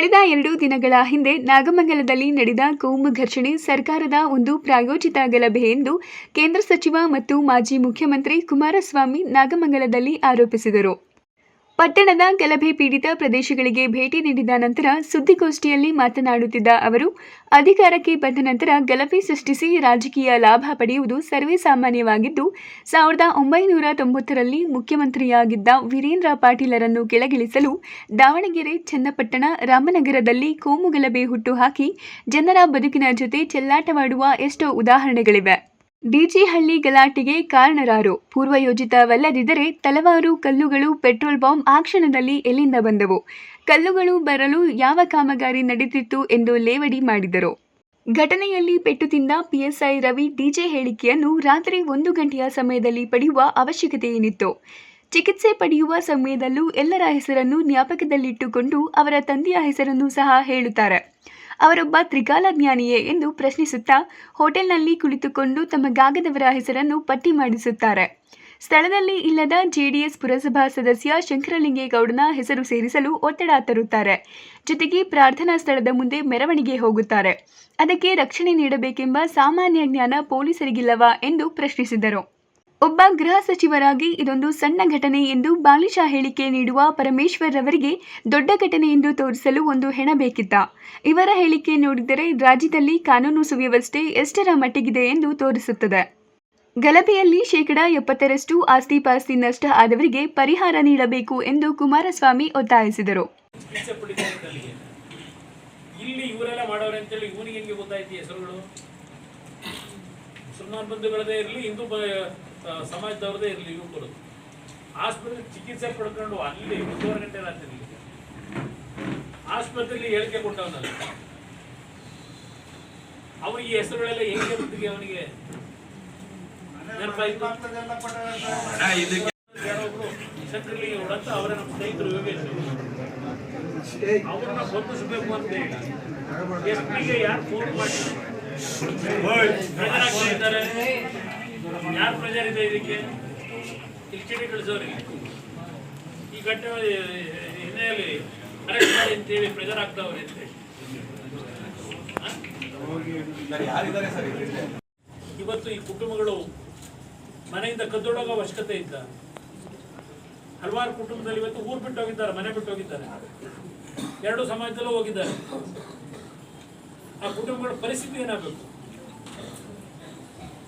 ಕಳೆದ ಎರಡು ದಿನಗಳ ಹಿಂದೆ ನಾಗಮಂಗಲದಲ್ಲಿ ನಡೆದ ಕೋಮು ಘರ್ಷಣೆ ಸರ್ಕಾರದ ಒಂದು ಪ್ರಾಯೋಜಿತ ಗಲಭೆ ಎಂದು ಕೇಂದ್ರ ಸಚಿವ ಮತ್ತು ಮಾಜಿ ಮುಖ್ಯಮಂತ್ರಿ ಕುಮಾರಸ್ವಾಮಿ ನಾಗಮಂಗಲದಲ್ಲಿ ಆರೋಪಿಸಿದರು. ಪಟ್ಟಣದ ಗಲಭೆ ಪೀಡಿತ ಪ್ರದೇಶಗಳಿಗೆ ಭೇಟಿ ನೀಡಿದ ನಂತರ ಸುದ್ದಿಗೋಷ್ಠಿಯಲ್ಲಿ ಮಾತನಾಡುತ್ತಿದ್ದ ಅವರು, ಅಧಿಕಾರಕ್ಕೆ ಬಂದ ನಂತರ ಗಲಭೆ ಸೃಷ್ಟಿಸಿ ರಾಜಕೀಯ ಲಾಭ ಪಡೆಯುವುದು ಸರ್ವೇ ಸಾಮಾನ್ಯವಾಗಿದ್ದು, ಸಾವಿರದ ಒಂಬೈನೂರ ತೊಂಬತ್ತರಲ್ಲಿ ಮುಖ್ಯಮಂತ್ರಿಯಾಗಿದ್ದ ವೀರೇಂದ್ರ ಪಾಟೀಲರನ್ನು ಕೆಳಗಿಳಿಸಲು ದಾವಣಗೆರೆ, ಚನ್ನಪಟ್ಟಣ, ರಾಮನಗರದಲ್ಲಿ ಕೋಮು ಗಲಭೆ ಹುಟ್ಟುಹಾಕಿ ಜನರ ಬದುಕಿನ ಜೊತೆ ಚೆಲ್ಲಾಟವಾಡುವ ಎಷ್ಟೋ ಉದಾಹರಣೆಗಳಿವೆ. ಡಿಜಿಹಳ್ಳಿ ಗಲಾಟೆಗೆ ಕಾರಣರಾರು. ಪೂರ್ವಯೋಜಿತವಲ್ಲದಿದ್ದರೆ ತಲವಾರು ಕಲ್ಲುಗಳು ಪೆಟ್ರೋಲ್ ಬಾಂಬ್ ಆ ಕ್ಷಣದಲ್ಲಿ ಎಲ್ಲಿಂದ ಬಂದವು? ಕಲ್ಲುಗಳು ಬರಲು ಯಾವ ಕಾಮಗಾರಿ ನಡೆದಿತ್ತು ಎಂದು ಲೇವಡಿ ಮಾಡಿದರು. ಘಟನೆಯಲ್ಲಿ ಪೆಟ್ಟು ತಿಂದ ಪಿಎಸ್ಐ ರವಿ ಡಿಜೆ ಹೇಳಿಕೆಯನ್ನು ರಾತ್ರಿ ಒಂದು ಗಂಟೆಯ ಸಮಯದಲ್ಲಿ ಪಡೆಯುವ ಅವಶ್ಯಕತೆ ಏನಿತ್ತು ಚಿಕಿತ್ಸೆ ಪಡೆಯುವ ಸಮಯದಲ್ಲೂ ಎಲ್ಲರ ಹೆಸರನ್ನು ಜ್ಞಾಪಕದಲ್ಲಿಟ್ಟುಕೊಂಡು ಅವರ ತಂದೆಯ ಹೆಸರನ್ನು ಸಹ ಹೇಳುತ್ತಾರೆ. ಅವರೊಬ್ಬ ತ್ರಿಕಾಲಜ್ಞಾನಿಯೇ ಎಂದು ಪ್ರಶ್ನಿಸುತ್ತಾ ಹೋಟೆಲ್ನಲ್ಲಿ ಕುಳಿತುಕೊಂಡು ತಮ್ಮ ಗಾಗದವರ ಹೆಸರನ್ನು ಪಟ್ಟಿ ಮಾಡಿಸುತ್ತಾರೆ. ಸ್ಥಳದಲ್ಲಿ ಇಲ್ಲದ ಜೆಡಿಎಸ್ ಪುರಸಭಾ ಸದಸ್ಯ ಶಂಕರಲಿಂಗೇಗೌಡನ ಹೆಸರು ಸೇರಿಸಲು ಒತ್ತಡ ತರುತ್ತಾರೆ. ಜೊತೆಗೆ ಪ್ರಾರ್ಥನಾ ಸ್ಥಳದ ಮುಂದೆ ಮೆರವಣಿಗೆ ಹೋಗುತ್ತಾರೆ. ಅದಕ್ಕೆ ರಕ್ಷಣೆ ನೀಡಬೇಕೆಂಬ ಸಾಮಾನ್ಯ ಜ್ಞಾನ ಪೊಲೀಸರಿಗಿಲ್ಲವಾ ಎಂದು ಪ್ರಶ್ನಿಸಿದರು. ಒಬ್ಬ ಗೃಹ ಸಚಿವರಾಗಿ ಇದೊಂದು ಸಣ್ಣ ಘಟನೆ ಎಂದು ಬಾಲಿಶ ಹೇಳಿಕೆ ನೀಡುವ ಪರಮೇಶ್ವರ್ ರವರಿಗೆ ದೊಡ್ಡ ಘಟನೆ ಎಂದು ತೋರಿಸಲು ಒಂದು ಹೆಣ ಬೇಕಿತ್ತ. ಇವರ ಹೇಳಿಕೆ ನೋಡಿದರೆ ರಾಜ್ಯದಲ್ಲಿ ಕಾನೂನು ಸುವ್ಯವಸ್ಥೆ ಎಷ್ಟರ ಮಟ್ಟಿಗಿದೆ ಎಂದು ತೋರಿಸುತ್ತದೆ. ಗಲಭೆಯಲ್ಲಿ ಶೇಕಡಾ ಎಪ್ಪತ್ತರಷ್ಟು ಆಸ್ತಿ ಪಾಸ್ತಿ ನಷ್ಟ ಆದವರಿಗೆ ಪರಿಹಾರ ನೀಡಬೇಕು ಎಂದು ಕುಮಾರಸ್ವಾಮಿ ಒತ್ತಾಯಿಸಿದರು. ಮುಸಲ್ಮಾನ್ ಬಂಧುಗಳದೇ ಇರಲಿ, ಹಿಂದೂ ಸಮಾಜದವ್ರದೇ ಇರಲಿ ಯುವಕರು ಆಸ್ಪತ್ರೆ ಚಿಕಿತ್ಸೆ ಪಡ್ಕೊಂಡು ಅಲ್ಲಿ ಒಂದೂವರೆ ಗಂಟೆ ರಾತ್ರಿ ಆಸ್ಪತ್ರೆಯಲ್ಲಿ ಹೇಳಿಕೆ ಕೊಟ್ಟವನಲ್ಲ. ಅವನಿಗೆ ಈ ಹೆಸರುಗಳೆಲ್ಲ ಹೆಂಗೆ ಗೊತ್ತಿಗೆ ಅವನಿಗೆ? ಅವರನ್ನ ಬಂದಿಸಬೇಕು ಅವರ ನಮ್ಮ ಸ್ನೇಹಿತರು ಯೋಗೇಶ್ ಅವ್ರನ್ನ ಬಂಧಿಸಬೇಕು ಅಂತ ಹೇಳಿ. ಯಾರು ಫೋನ್ ಯಾರು ಪ್ರೆಷರ್ ಇದೆ ಇದಕ್ಕೆ? ಇಲ್ಲಿ ಚೀಟಿ ಕಳಿಸೋರಿಗೆ ಈ ಘಟನೆ ಹಿನ್ನೆಲೆಯಲ್ಲಿ ಅರೆಸ್ಟ್ ಮಾಡಿ ಅಂತೇಳಿ ಪ್ರೆಜರ್ ಆಗ್ತಾವ್ರೆ ಅಂತೇಳಿ ಇವತ್ತು ಈ ಕುಟುಂಬಗಳು ಮನೆಯಿಂದ ಕದ್ದೊಳಗೋ ಅವಶ್ಯಕತೆ ಇದ್ದ ಹಲವಾರು ಕುಟುಂಬದಲ್ಲಿ ಇವತ್ತು ಊರು ಬಿಟ್ಟು ಹೋಗಿದ್ದಾರೆ ಮನೆ ಬಿಟ್ಟು ಹೋಗಿದ್ದಾರೆ. ಎರಡು ಸಮಾಜದಲ್ಲೂ ಹೋಗಿದ್ದಾರೆ. ಆ ಕುಟುಂಬಗಳ ಪರಿಸ್ಥಿತಿ ಏನಾಗಬೇಕು?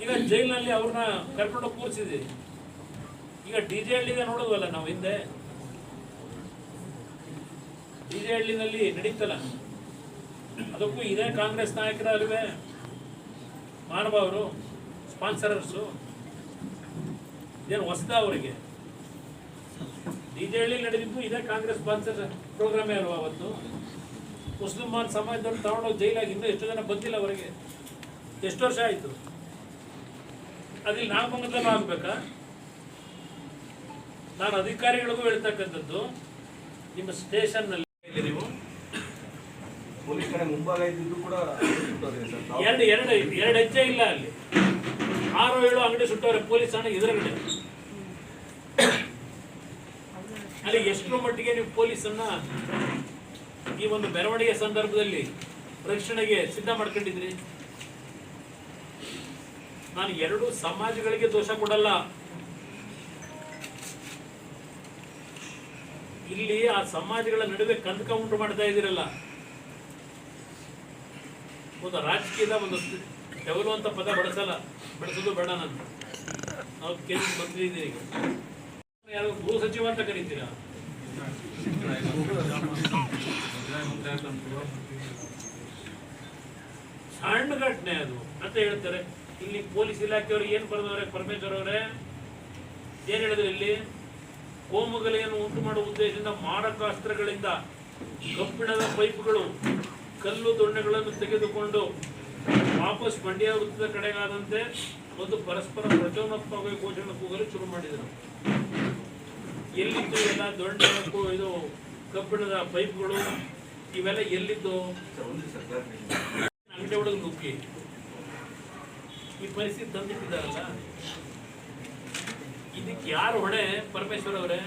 ಈಗ ಜೈಲಿನಲ್ಲಿ ಅವ್ರನ್ನ ಕರ್ಕೊಂಡು ಕೂರಿಸಿದ್ವಿ. ಈಗ ಡಿ ಜೆ ಹಳ್ಳಿಗೆ ನೋಡೋದಲ್ಲ ನಾವು ಹಿಂದೆ? ಡಿ ಜೆ ಹಳ್ಳಿನಲ್ಲಿ ನಡೀತಲ್ಲ. ಅದಕ್ಕೂ ಇದೇ ಕಾಂಗ್ರೆಸ್ ನಾಯಕರ ಅಲ್ವೇ ಅವರು, ಸ್ಪಾನ್ಸರರ್ಸು. ಇದೇನು ಹೊಸದ ಅವರಿಗೆ? ಡಿ ಜೆ ಹಳ್ಳಿ ನಡೆದಿದ್ದು ಇದೇ ಕಾಂಗ್ರೆಸ್ ಸ್ಪಾನ್ಸರ್ ಪ್ರೋಗ್ರಾಮೇ ಅಲ್ವಾ ಅವತ್ತು? ಮುಸ್ಲಿಮಾನ್ ಸಮಾಜದವ್ರು ತಗೊಂಡೋಗಿ ಜೈಲಾಗಿ ಇನ್ನೂ ಎಷ್ಟು ಜನ ಬಂದಿಲ್ಲ ಅವರಿಗೆ. ಎಷ್ಟು ವರ್ಷ ಆಯಿತು. ಅದಿಲ್ಲಿ ನಾಗಮಂಗಲದಲ್ಲೂ ಆಗ್ಬೇಕಾ? ನಾನು ಅಧಿಕಾರಿಗಳಿಗೂ ಹೇಳ್ತಕ್ಕಂಥದ್ದು ನಿಮ್ಮ ಸ್ಟೇಷನ್ನಲ್ಲಿ ನೀವು. ಮುಂಭಾಗ ಇದ್ದಿದ್ದು ಕೂಡ ಎರಡು ಎರಡು ಎರಡು ಹೆಜ್ಜೆ ಇಲ್ಲ ಅಲ್ಲಿ. ಆರು ಏಳು ಅಂಗಡಿ ಸುಟ್ಟವ್ರೆ ಪೊಲೀಸ್ ಠಾಣೆ ಎದುರುಗಡೆ. ಅಲ್ಲಿ ಎಷ್ಟರ ಮಟ್ಟಿಗೆ ನೀವು ಪೊಲೀಸನ್ನ ಈ ಒಂದು ಮೆರವಣಿಗೆ ಸಂದರ್ಭದಲ್ಲಿ ರಕ್ಷಣೆಗೆ ಸಿದ್ಧ ಮಾಡ್ಕೊಂಡಿದ್ರಿ? ನಾನು ಎರಡು ಸಮಾಜಗಳಿಗೆ ದೋಷ ಕೊಡಲ್ಲ. ಇಲ್ಲಿ ಆ ಸಮಾಜಗಳ ನಡುವೆ ಕಂದಕ ಉಂಟು ಮಾಡ್ತಾ ಇದ್ದೀರಲ್ಲ. ಒಂದು ರಾಜಕೀಯದ ಒಂದು ಡೆವಲು ಅಂತ ಪದ ಬಳಸಲ್ಲ. ಬಳಸೋದು ಬೇಡ ನಾನು. ನಾವು ಕೇಂದ್ರ ಮಂತ್ರಿ ಇದ್ದೀರಿ ಯಾರು ಗೃಹ ಸಚಿವ ಅಂತ ಕರೀತೀರಾ? ಸಣ್ಣ ಘಟನೆ ಅದು. ಅಂತ ಹೇಳ್ತಾರೆ ಇಲ್ಲಿ ಪೊಲೀಸ್ ಇಲಾಖೆಯವರು ಏನ್ ಬರೆದವ್ರೆ ಪರಮೇಶ್ವರ್ ಅವರೇ ಏನ್ ಹೇಳಿದ್ರು ಇಲ್ಲಿ? ಕೋಮುಗಲೆಯನ್ನು ಉಂಟು ಮಾಡುವ ಉದ್ದೇಶದಿಂದ ಮಾರಕಾಸ್ತ್ರಗಳಿಂದ ಕಬ್ಬಿಣದ ಪೈಪ್ಗಳು ಕಲ್ಲು ದೊಣ್ಣೆಗಳನ್ನು ತೆಗೆದುಕೊಂಡು ವಾಪಸ್ ಮಂಡ್ಯ ವೃತ್ತದ ಕಡೆಗಾದಂತೆ ಒಂದು ಪರಸ್ಪರ ಪ್ರಚೋದನಾತ್ಮಕ ಘೋಷಣೆ ಕೂಗಲು ಶುರು ಮಾಡಿದರು. ಎಲ್ಲಿದ್ದು ಎಲ್ಲ ದೊಣ್ಣೆ ಇದು ಕಬ್ಬಿಣದ ಪೈಪ್ಗಳು? ಇವೆಲ್ಲ ಎಲ್ಲಿದ್ದು? ಅಂಗಡಿ ಒಳಗೆ ನುಗ್ಗಿ. ಈ ಪರಿಸ್ಥಿತಿ ತಂದಿಟ್ಟಿದ್ದಾರಲ್ಲ? ಇದಕ್ಕೆ ಯಾರು ಹೊಣೆ? ಪರಮೇಶ್ವರ್ ಅವರೇ?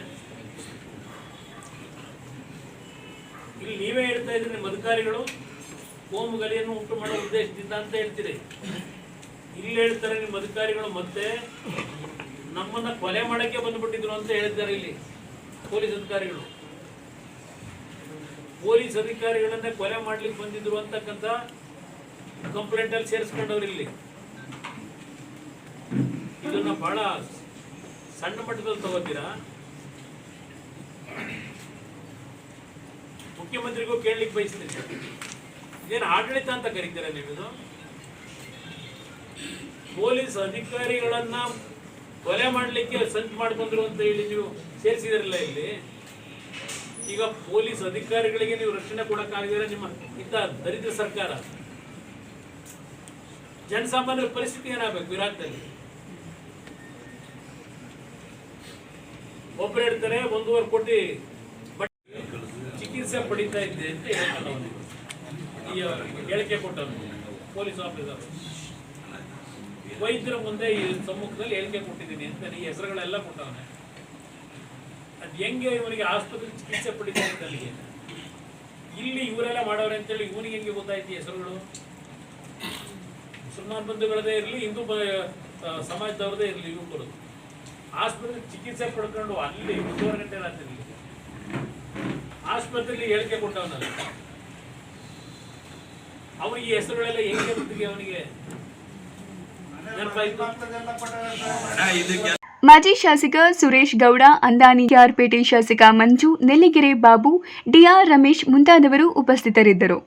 ಇಲ್ಲಿ ನೀವೇ ಹೇಳ್ತಾ ಇದ್ರಿ ನಿಮ್ಮ ಅಧಿಕಾರಿಗಳು, ಕೋಮು ಗಲಿಯನ್ನು ಉಂಟು ಮಾಡೋ ಉದ್ದೇಶದಿಂದ ಅಂತ ಹೇಳ್ತೀರಿ. ಇಲ್ಲಿ ಹೇಳ್ತಾರೆ ನಿಮ್ಮ ಅಧಿಕಾರಿಗಳು, ಮತ್ತೆ ನಮ್ಮನ್ನ ಕೊಲೆ ಮಾಡಕ್ಕೆ ಬಂದ್ಬಿಟ್ಟಿದ್ರು ಅಂತ ಹೇಳಿದ್ದಾರೆ ಇಲ್ಲಿ ಪೊಲೀಸ್ ಅಧಿಕಾರಿಗಳು. ಪೊಲೀಸ್ ಅಧಿಕಾರಿಗಳನ್ನೇ ಕೊಲೆ ಮಾಡ್ಲಿಕ್ಕೆ ಬಂದಿದ್ರು ಅಂತಕ್ಕಂಥ ಕಂಪ್ಲೇಂಟ್ ಅಲ್ಲಿ ಸೇರಿಸ್ಕೊಂಡವ್ರು ಇಲ್ಲಿ. ಇದನ್ನ ಬಹಳ ಸಣ್ಣ ಮಟ್ಟದಲ್ಲಿ ತಗೋತೀರಾ? ಮುಖ್ಯಮಂತ್ರಿಗೂ ಕೇಳಲಿಕ್ಕೆ ಬಯಸ್ತೀನಿ. ಇದೇನು ಆಡಳಿತ ಅಂತ ಕರೀತೀರಾ ನೀವು ಇದು? ಪೊಲೀಸ್ ಅಧಿಕಾರಿಗಳನ್ನ ಕೊಲೆ ಮಾಡಲಿಕ್ಕೆ ಸಂಚು ಮಾಡ್ಕೊಂಡ್ರು ಅಂತ ಹೇಳಿ ನೀವು ಸೇರಿಸಿದಿರಲ್ಲ ಇಲ್ಲಿ? ಈಗ ಪೊಲೀಸ್ ಅಧಿಕಾರಿಗಳಿಗೆ ನೀವು ರಕ್ಷಣೆ ಕೊಡೋಕ್ಕಾಗದಿರ ನಿಮ್ಮ ಇಂಥ ದರಿದ್ರ ಸರ್ಕಾರ, ಜನಸಾಮಾನ್ಯರ ಪರಿಸ್ಥಿತಿ ಏನಾಗಬೇಕು ವಿರಾಟದಲ್ಲಿ? ಒಬ್ರು ಹೇಳ್ತಾರೆ, ಒಂದೂವರೆ ಕೋಟಿ ಚಿಕಿತ್ಸೆ ಪಡಿತಾ ಇದ್ದೆ ಅಂತ ಈ ಹೇಳಿಕೆ ಕೊಟ್ಟವನು ಪೊಲೀಸ್ ಆಫೀಸರ್. ವೈದ್ಯರ ಮುಂದೆ ಈ ಸಮ್ಮುಖದಲ್ಲಿ ಹೇಳಿಕೆ ಕೊಟ್ಟಿದ್ದೀನಿ ಅಂತ ಈ ಹೆಸರುಗಳೆಲ್ಲ ಕೊಟ್ಟವನೆ. ಅದು ಹೆಂಗೆ ಇವನಿಗೆ ಆಸ್ಪತ್ರೆ ಚಿಕಿತ್ಸೆ ಪಡಿತಾ ಇದ್ದ ಅಲ್ಲಿಗೆ? ಇಲ್ಲಿ ಇವರೆಲ್ಲ ಮಾಡವ್ರೆ ಅಂತೇಳಿ ಇವನಿಗೆ ಹೆಂಗೆ ಗೊತ್ತಾಯ್ತು ಹೆಸರುಗಳು? ಮುಸಲ್ಮಾನ್ ಬಂಧುಗಳದೇ ಇರಲಿ, ಹಿಂದೂ ಸಮಾಜದವ್ರದೇ ಇರಲಿ ಯುವಕರು ಆಸ್ಪತ್ರೆ ಚಿಕಿತ್ಸೆ ಪಡ್ಕೊಂಡು ಅಲ್ಲಿ ಒಂದೂವರೆ ಗಂಟೆ ರಾತ್ರಿ ಆಸ್ಪತ್ರೆಯಲ್ಲಿ ಹೇಳಿಕೆ ಕೊಟ್ಟವನಲ್ಲ. ಅವನು ಈ ಹೆಸರುಗಳೆಲ್ಲ ಹೆಂಗೆ ಬಿಟ್ಟಿಗೆ ಅವನಿಗೆ? ಮಾಜಿ ಶಾಸಕ ಸುರೇಶ್ ಗೌಡ, ಅಂದಾನಿ ಕೆಆರ್ಪೇಟೆ ಶಾಸಕ ಮಂಜು, ನೆಲ್ಲಿಗೆರೆ ಬಾಬು ಡಿಆರ್ ರಮೇಶ್ ಮುಂತಾದವರು ಉಪಸ್ಥಿತರಿದ್ದರು.